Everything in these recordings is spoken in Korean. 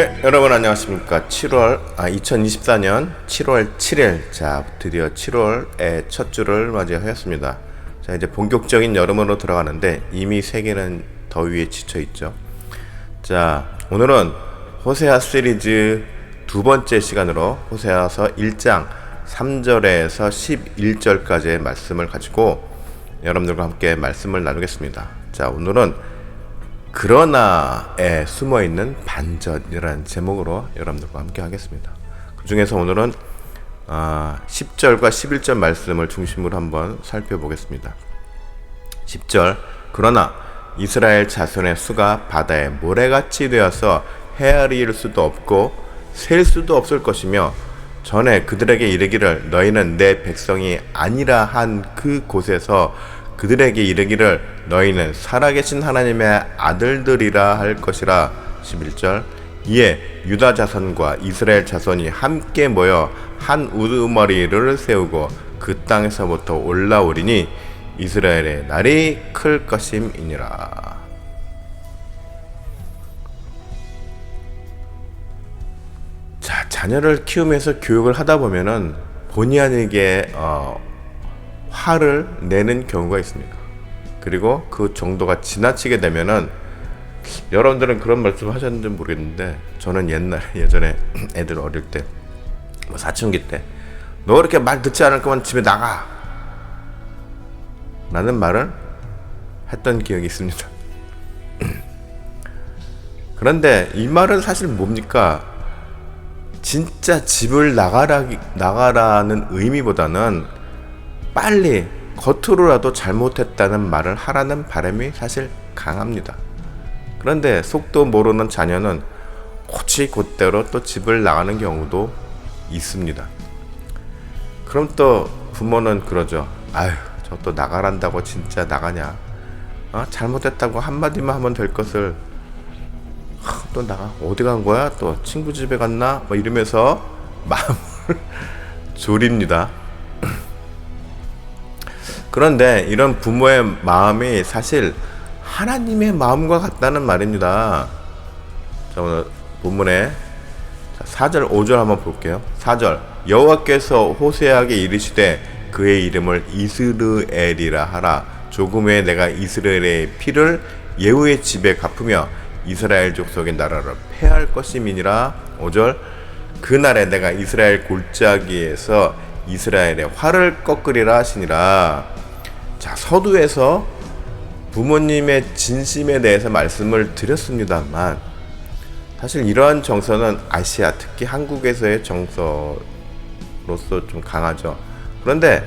네, 여러분 안녕하십니까. 7월, 아, 2024년 7월 7일. 자, 드디어 7월의 첫 주를 맞이하였습니다. 자, 이제 본격적인 여름으로 들어가는데 이미 세계는 더위에 지쳐 있죠. 자, 오늘은 호세아 시리즈 두 번째 시간으로 호세아서 1장 3절에서 11절까지의 말씀을 가지고 여러분들과 함께 말씀을 나누겠습니다. 자, 오늘은 그러나에 숨어 있는 반전이라는 제목으로 여러분들과 함께 하겠습니다. 그 중에서 오늘은 아, 10절과 11절 말씀을 중심으로 한번 살펴보겠습니다. 10절 그러나 이스라엘 자손의 수가 바다에 모래같이 되어서 헤아릴 수도 없고 셀 수도 없을 것이며 전에 그들에게 이르기를 너희는 내 백성이 아니라 한 그 곳에서 그들에게 이르기를 너희는 살아계신 하나님의 아들들이라 할 것이라 11절 이에 유다 자손과 이스라엘 자손이 함께 모여 한 우두머리를 세우고 그 땅에서부터 올라오리니 이스라엘의 날이 클 것임이니라. 자, 자녀를 키우면서 교육을 하다 보면은 본의 아니게 어, 화를 내는 경우가 있습니다. 그리고 그 정도가 지나치게 되면은 여러분들은 그런 말씀 하셨는지 모르겠는데 저는 옛날 예전에 애들 어릴 때 뭐 사춘기 때 너 이렇게 말 듣지 않을 거면 집에 나가 라는 말을 했던 기억이 있습니다. 그런데 이 말은 사실 뭡니까? 진짜 집을 나가라 나가라는 의미보다는 빨리 겉으로라도 잘못했다는 말을 하라는 바람이 사실 강합니다. 그런데 속도 모르는 자녀는 고치 곧대로 또 집을 나가는 경우도 있습니다. 그럼 또 부모는 그러죠. 아유, 저또 나가란다고 진짜 나가냐? 어? 잘못했다고 한마디만 하면 될 것을 하, 또 나가 어디 간 거야? 또 친구 집에 갔나? 뭐 이러면서 마음을 졸입니다. 그런데 이런 부모의 마음이 사실 하나님의 마음과 같다는 말입니다. 자, 오늘 본문에 4절, 5절 한번 볼게요. 4절. 여호와께서 호세에게 이르시되 그의 이름을 이스르엘이라 하라. 조금 후에 내가 이스라엘의 피를 예후의 집에 갚으며 이스라엘 족속의 나라를 패할 것임이니라. 5절. 그날에 내가 이스라엘 골짜기에서 이스라엘의 활을 꺾으리라 하시니라. 자, 서두에서 부모님의 진심에 대해서 말씀을 드렸습니다만 사실 이러한 정서는 아시아 특히 한국에서의 정서로서 좀 강하죠. 그런데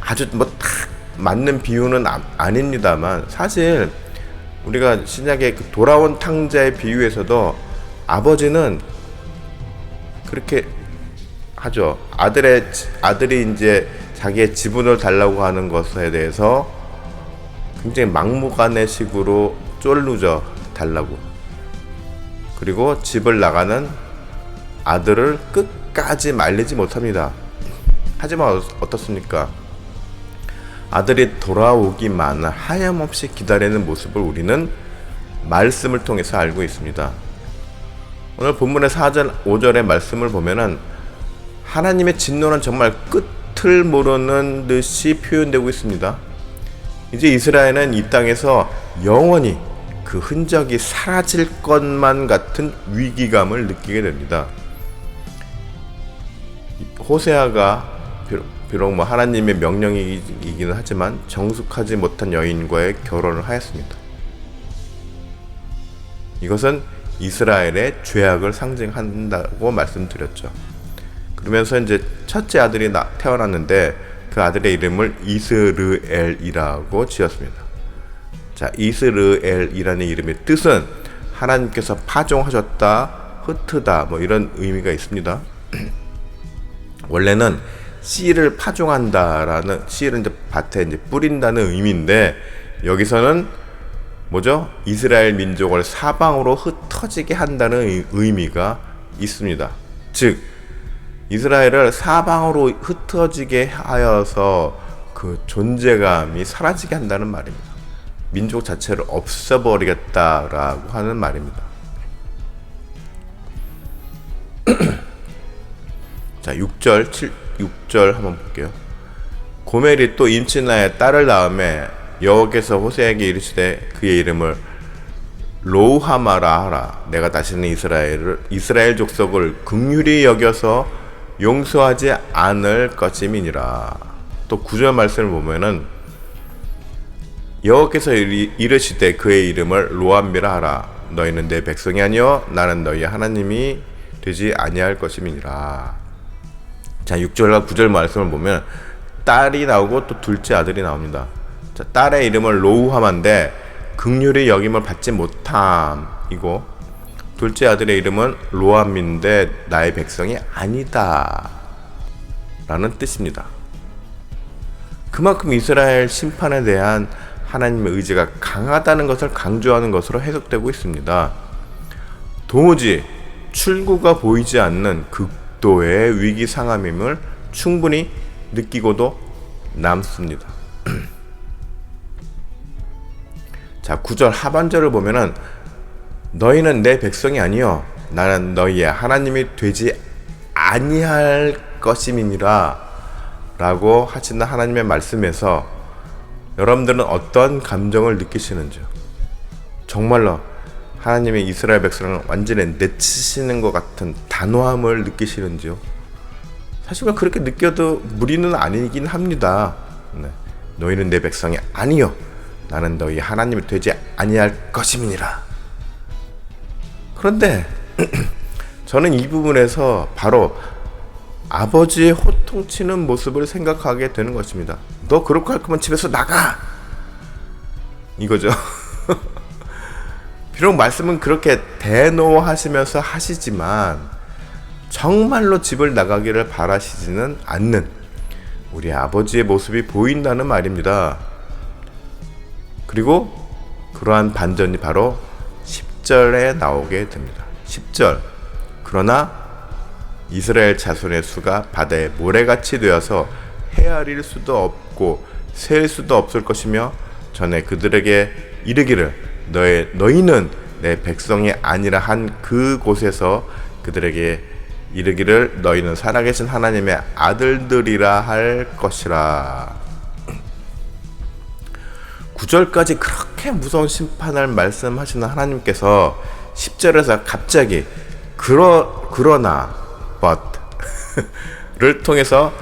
아주 뭐 딱 맞는 비유는 아, 닙니다만 사실 우리가 신약의 그 돌아온 탕자의 비유에서도 아버지는 그렇게 하죠. 아들의 아들이 이제 자기의 지분을 달라고 하는 것에 대해서 굉장히 막무가내 식으로 쫄르죠. 달라고. 그리고 집을 나가는 아들을 끝까지 말리지 못합니다. 하지만 어떻습니까? 아들이 돌아오기만 하염없이 기다리는 모습을 우리는 말씀을 통해서 알고 있습니다. 오늘 본문의 4절, 5절의 말씀을 보면은 하나님의 진노는 정말 끝 을 모르는 듯이 표현되고 있습니다. 이제 이스라엘은 이 땅에서 영원히 그 흔적이 사라질 것만 같은 위기감을 느끼게 됩니다. 호세아가 비록 뭐 하나님의 명령이기는 하지만 정숙하지 못한 여인과의 결혼을 하였습니다. 이것은 이스라엘의 죄악을 상징한다고 말씀드렸죠. 그러면서 이제 첫째 아들이 태어났는데 그 아들의 이름을 이스르엘이라고 지었습니다. 자, 이스르엘이라는 이름의 뜻은 하나님께서 파종하셨다, 흩트다, 뭐 이런 의미가 있습니다. 원래는 씨를 파종한다라는 씨를 이제 밭에 이제 뿌린다는 의미인데 여기서는 뭐죠? 이스라엘 민족을 사방으로 흩어지게 한다는 의미가 있습니다. 즉 이스라엘을 사방으로 흩어지게 하여서 그 존재감이 사라지게 한다는 말입니다. 민족 자체를 없애버리겠다라고 하는 말입니다. 자, 6절, 7, 6절 한번 볼게요. 고멜이 또 임친나의 딸을 낳음에 여호와께서 호세에게 이르시되 그의 이름을 로하마라 하라. 내가 다시는 이스라엘을 이스라엘 족속을 긍휼히 여겨서 용서하지 않을 것임이니라. 또 구절 말씀을 보면은 여호와께서 이르- 이르시되 그의 이름을 로암미라 하라. 너희는 내 백성이 아니요 나는 너희 하나님이 되지 아니할 것임이니라. 자, 6절과 9절 말씀을 보면 딸이 나오고 또 둘째 아들이 나옵니다. 자, 딸의 이름은 로우함인데 극률의 여김을 받지 못함이고 둘째 아들의 이름은 로암인데 나의 백성이 아니다. 라는 뜻입니다. 그만큼 이스라엘 심판에 대한 하나님의 의지가 강하다는 것을 강조하는 것으로 해석되고 있습니다. 도무지 출구가 보이지 않는 극도의 위기 상함임을 충분히 느끼고도 남습니다. 자, 9절 하반절을 보면은 너희는 내 백성이 아니요 나는 너희의 하나님이 되지 아니할 것임이니라 라고 하시는 하나님의 말씀에서 여러분들은 어떤 감정을 느끼시는지요? 정말로 하나님의 이스라엘 백성을 완전히 내치시는 것 같은 단호함을 느끼시는지요? 사실은 그렇게 느껴도 무리는 아니긴 합니다. 네. 너희는 내 백성이 아니요. 나는 너희 하나님이 되지 아니할 것임이니라. 그런데 저는 이 부분에서 바로 아버지의 호통치는 모습을 생각하게 되는 것입니다. 너 그렇게 할 거면 집에서 나가! 이거죠. 비록 말씀은 그렇게 대노하시면서 하시지만 정말로 집을 나가기를 바라시지는 않는 우리 아버지의 모습이 보인다는 말입니다. 그리고 그러한 반전이 바로 10절에 나오게 됩니다. 10절. 그러나 이스라엘 자손의 수가 바다의 모래같이 되어서 헤아릴 수도 없고 셀 수도 없을 것이며 전에 그들에게 이르기를 너의 너희는 내 백성이 아니라 한 그곳에서 그들에게 이르기를 너희는 살아계신 하나님의 아들들이라 할 것이라. 9절까지 그렇게 무서운 심판을 말씀하시는 하나님께서 10절에서 갑자기 그러 그러나 but를 통해서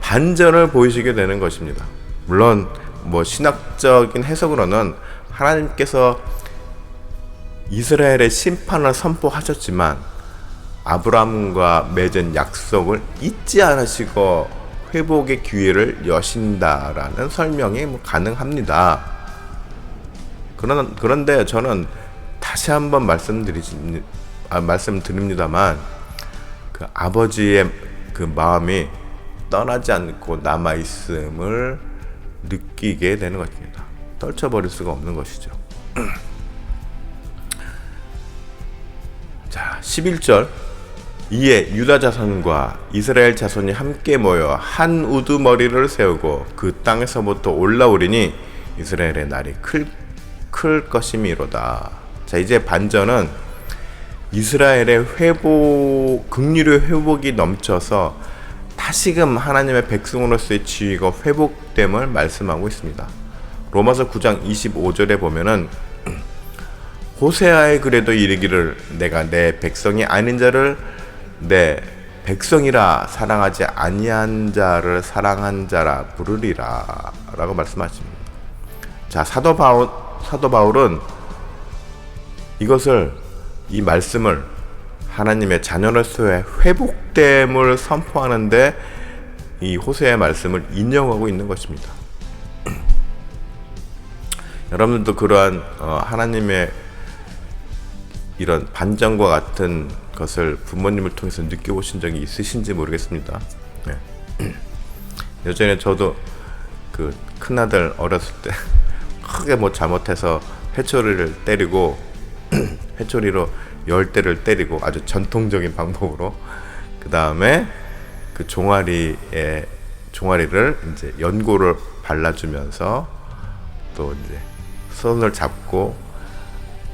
반전을 보이시게 되는 것입니다. 물론 뭐 신학적인 해석으로는 하나님께서 이스라엘의 심판을 선포하셨지만 아브라함과 맺은 약속을 잊지 않으시고 회복의 기회를 여신다라는 설명이 뭐 가능합니다. 그런 그런데 저는 다시 한번 말씀드리지 아, 말씀드립니다만 그 아버지의 그 마음이 떠나지 않고 남아 있음을 느끼게 되는 것입니다. 떨쳐버릴 수가 없는 것이죠. 자, 11절. 이에 유다 자손과 이스라엘 자손이 함께 모여 한 우두머리를 세우고 그 땅에서부터 올라오리니 이스라엘의 날이 클, 클 것임이로다. 자, 이제 반전은 이스라엘의 회복, 극률의 회복이 넘쳐서 다시금 하나님의 백성으로서의 지위가 회복됨을 말씀하고 있습니다. 로마서 9장 25절에 보면은 호세아의 글에도 이르기를 내가 내 백성이 아닌 자를 내 백성이라 사랑하지 아니한 자를 사랑한 자라 부르리라라고 말씀하십니다. 자 사도 바울 사도 바울은 이것을 이 말씀을 하나님의 자녀로서의 회복됨을 선포하는데 이 호세의 말씀을 인용하고 있는 것입니다. 여러분들도 그러한 어, 하나님의 이런 반전과 같은 것을 부모님을 통해서 느껴보신 적이 있으신지 모르겠습니다. 네. 예전에 저도 그 큰아들 어렸을 때 크게 뭐 잘못해서 회초리를 때리고 회초리로 열 대를 때리고 아주 전통적인 방법으로 그 다음에 그 종아리에 종아리를 이제 연고를 발라주면서 또 이제 손을 잡고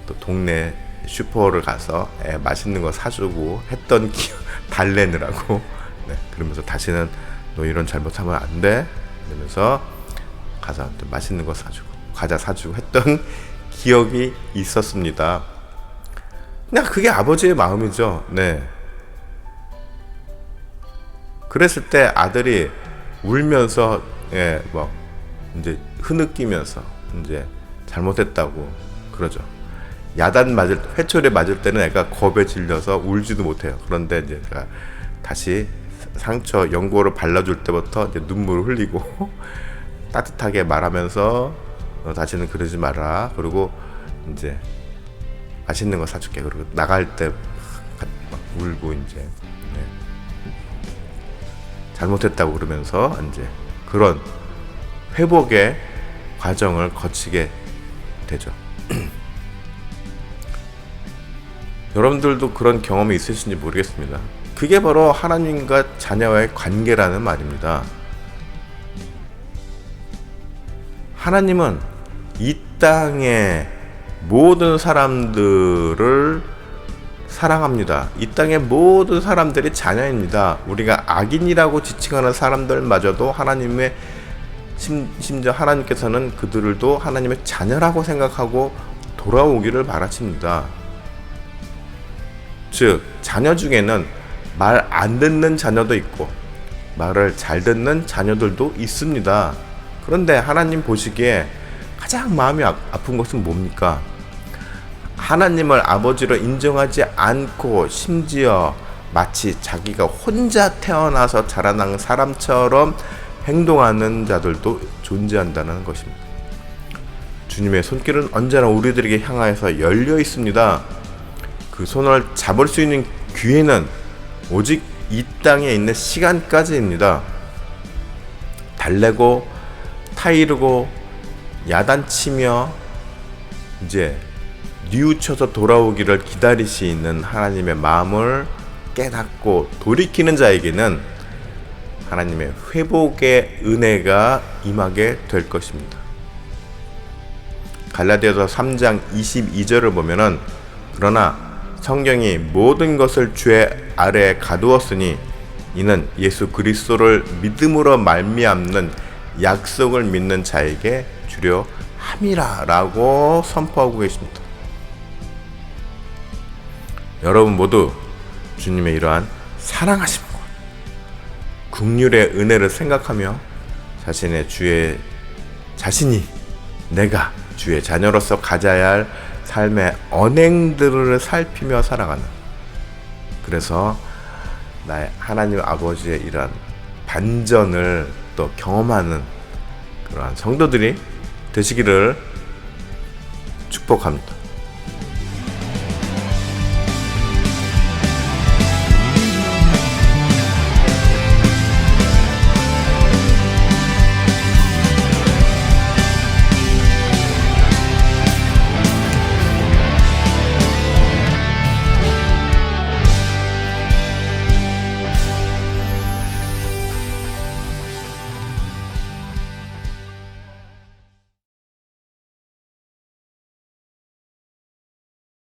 또 동네 슈퍼를 가서 애 맛있는 거 사주고 했던 기 달래느라고 네. 네, 그러면서 다시는 너 이런 잘못하면 안 돼. 이러면서 가서 또 맛있는 거 사주고 과자 사주고 했던 기억이 있었습니다. 그냥 그게 아버지의 마음이죠. 네. 그랬을 때 아들이 울면서 예, 뭐 이제 흐느끼면서 이제 잘못했다고 그러죠. 야단 맞을 회초리 맞을 때는 애가 겁에 질려서 울지도 못해요. 그런데 이제 제가 다시 상처 연고를 발라줄 때부터 이제 눈물을 흘리고 따뜻하게 말하면서 너 다시는 그러지 마라. 그리고 이제 맛있는 거 사줄게. 그리고 나갈 때 막 울고 이제 네. 잘못했다고 그러면서 이제 그런 회복의 과정을 거치게 되죠. 여러분들도 그런 경험이 있으신지 모르겠습니다. 그게 바로 하나님과 자녀와의 관계라는 말입니다. 하나님은 이 땅의 모든 사람들을 사랑합니다. 이 땅의 모든 사람들이 자녀입니다. 우리가 악인이라고 지칭하는 사람들마저도 하나님의 심, 심지어 하나님께서는 그들도 하나님의 자녀라고 생각하고 돌아오기를 바라십니다. 즉 자녀 중에는 말 안 듣는 자녀도 있고 말을 잘 듣는 자녀들도 있습니다. 그런데 하나님 보시기에 가장 마음이 아, 아픈 것은 뭡니까? 하나님을 아버지로 인정하지 않고 심지어 마치 자기가 혼자 태어나서 자라난 사람처럼 행동하는 자들도 존재한다는 것입니다. 주님의 손길은 언제나 우리들에게 향하여서 열려 있습니다. 그 손을 잡을 수 있는 기회는 오직 이 땅에 있는 시간까지입니다. 달래고 타이르고 야단치며 이제 뉘우쳐서 돌아오기를 기다리시는 하나님의 마음을 깨닫고 돌이키는 자에게는 하나님의 회복의 은혜가 임하게 될 것입니다. 갈라디아서 3장 22절을 보면은 그러나 성경이 모든 것을 죄 아래에 가두었으니 이는 예수 그리스도를 믿음으로 말미암는 약속을 믿는 자에게 주려 함이라라고 선포하고 계십니다. 여러분 모두 주님의 이러한 사랑하심과 국률의 은혜를 생각하며 자신의 주의 자신이 내가 주의 자녀로서 가져야 할 삶의 언행들을 살피며 살아가는 그래서 나의 하나님 아버지의 이러한 반전을 또 경험하는 그러한 성도들이 되시기를 축복합니다.